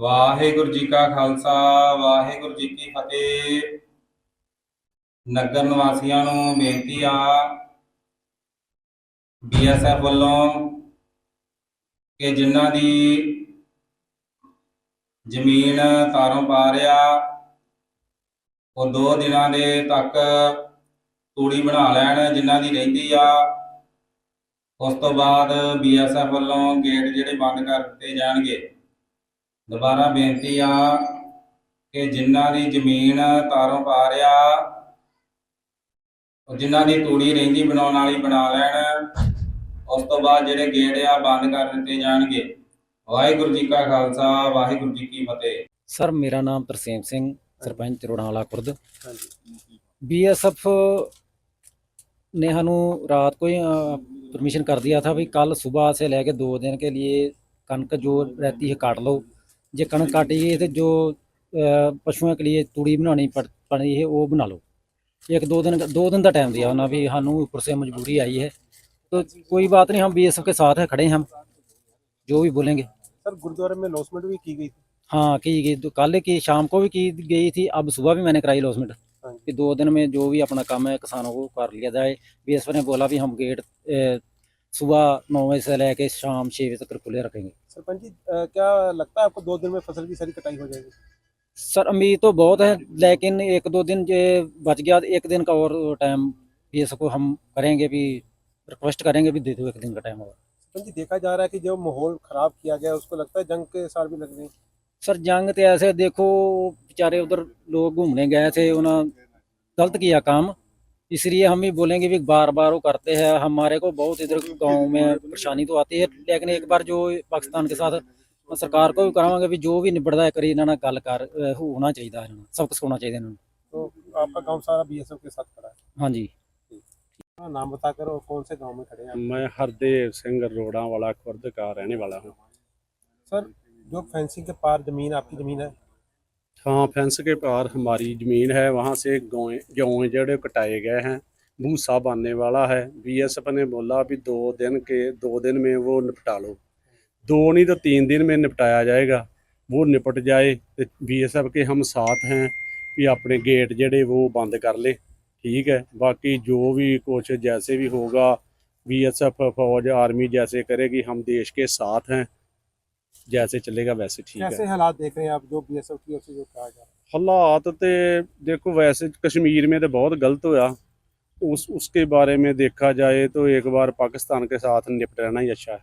ਵਾਹਿਗੁਰੂ ਜੀ ਕਾ ਖਾਲਸਾ, ਵਾਹਿਗੁਰੂ ਜੀ ਕੀ ਫਤਿਹ। ਨਗਰ ਨਿਵਾਸੀਆਂ ਨੂੰ ਬੇਨਤੀ ਆ ਬੀਐਸਐਫ ਵੱਲੋਂ ਕਿ ਜਿਨ੍ਹਾਂ ਦੀ ਜ਼ਮੀਨ ਤਾਰੋਂ ਪਾ ਰਿਆ ਉਹ ਦੋ ਦਿਨਾਂ ਦੇ ਤੱਕ ਤੂੜੀ ਬਣਾ ਲੈਣ ਜਿਨ੍ਹਾਂ ਦੀ ਰਹਿੰਦੀ ਆ। ਉਸ ਤੋਂ ਬਾਅਦ ਬੀਐਸਐਫ ਵੱਲੋਂ ਗੇਟ ਜਿਹੜੇ ਬੰਦ ਕਰ ਦਿੱਤੇ ਜਾਣਗੇ। ਦੁਬਾਰਾ ਬੇਨਤੀ ਆ ਕਿ ਜਿਨ੍ਹਾਂ ਦੀ ਜ਼ਮੀਨ ਤਾਰੋਂ ਪਾ ਰਿਆ ਉਹ ਜਿਨ੍ਹਾਂ ਦੀ ਤੂੜੀ ਰਹਿੰਦੀ ਬਣਾਉਣ ਵਾਲੀ ਬਣਾ ਲੈਣ ਉਸ ਤੋਂ ਬਾਅਦ ਜਿਹੜੇ ਗੇਟ ਆ ਬੰਦ ਕਰ ਦਿੱਤੇ ਜਾਣਗੇ ਵਾਹਿਗੁਰੂ ਜੀ ਕਾ ਖਾਲਸਾ ਵਾਹਿਗੁਰੂ ਜੀ ਕੀ ਫਤਿਹ ਸਰ ਮੇਰਾ ਨਾਮ ਤਰਸੇਮ ਸਿੰਘ ਸਰਪੰਚ ਰੋੜਾਂ ਵਾਲਾ ਖੁਰਦ ਹਾਂਜੀ बीएसएफ ने हनु रात को ही परमिशन कर दिया था भाई कल सुबह से लेके दो दिन के लिए कणक जो रहती है काट लो जे कणक काटी गई है तो जो अ, पशुओं के लिए तूड़ी बनानी पड़ पड़ी है वो बना लो एक दो दिन दो दिन का टाइम दिया उन्होंने भी हनु ऊपर से मजबूरी आई है तो कोई बात नहीं हम बीएसएफ के साथ है खड़े हैं हम जो भी बोलेंगे सर गुरुद्वारे में लॉसमेंट भी की गई थी हाँ की गई तो कल की शाम को भी की गई थी अब सुबह भी मैंने कराई लॉसमेंट हाँ कि दो दिन में जो भी अपना काम है किसानों को कर लिया जाए बीएसएफ ने बोला भी हम गेट अ, सुबह नौ बजे से लेके शाम छः बजे तक खुले रखेंगे सरपंच जी क्या लगता है आपको दो दिन में फ़सल की सारी कटाई हो जाएगी? सर उम्मीद तो बहुत है लेकिन एक दो दिन जे बच गया एक दिन का और टाइम बीएसएफ को हम करेंगे भी रिक्वेस्ट करेंगे भी दे दो एक दिन का टाइम और। सरपंच जी देखा जा रहा है कि जो माहौल खराब किया गया उसको लगता है जंग के साथ भी लग रही सर जंग तो ऐसे देखो बेचारे उधर लोग घूमने गए थे उन्होंने गलत किया काम। इसलिए हम भी बोलेंगे भी बार बार वो करते हैं हमारे को बहुत इधर गांव में परेशानी तो आती है लेकिन एक बार जो पाकिस्तान के साथ ਸਰਕਾਰ ਕੋ ਵੀ ਕਰਾਵਾਂਗੇ ਵੀ ਜੋ ਵੀ ਨਿਬੜਦਾ ਹੈ ਕਰੀ ਇਹਨਾਂ ਨਾਲ ਗੱਲ ਕਰ ਅਹ ਹੋਣਾ ਚਾਹੀਦਾ ਇਹਨਾਂ ਨੂੰ ਸਭ ਕੁਝ ਹੋਣਾ ਚਾਹੀਦਾ ਇਹਨਾਂ ਨੂੰ तो आपका गांव सारा बीएसएफ के साथ खड़ा है ਹਾਂਜੀ अपना नाम बताकर और कौन से गांव में खड़े हैं आप? मैं हरदेव सिंह रोड़ा वाला खुर्द का रहने वाला हूँ सर जो फेंसिंग के पार जमीन आपकी जमीन है हाँ फेंस के पार हमारी ज़मीन है, वहाँ से गाँव गेहूँ जड़े कटाए गए हैं। भूसा बनने वाला है। बीएसएफ ने बोला भी दो दिन के दो दिन में वो निपटा लो। दो नहीं तो तीन दिन में निपटाया जाएगा। वो निपट जाए तो बीएसएफ के हम साथ हैं कि अपने गेट जड़े वो बंद कर ले। ठीक है? बाकी जो भी कुछ जैसे भी होगा बीएसएफ फौज आर्मी जैसे करेगी, हम देश के साथ हैं। जैसे चलेगा वैसे ठीक है कैसे हालात देख रहे हैं आप जो बीएसएफ की ओर से जो कहा जा रहा है ਹਾਲਾਤ ਤੇ ਦੇਖੋ वैसे कश्मीर में तो बहुत गलत हुआ उस उसके बारे में देखा जाए तो एक बार पाकिस्तान के साथ निपट रहना ही अच्छा है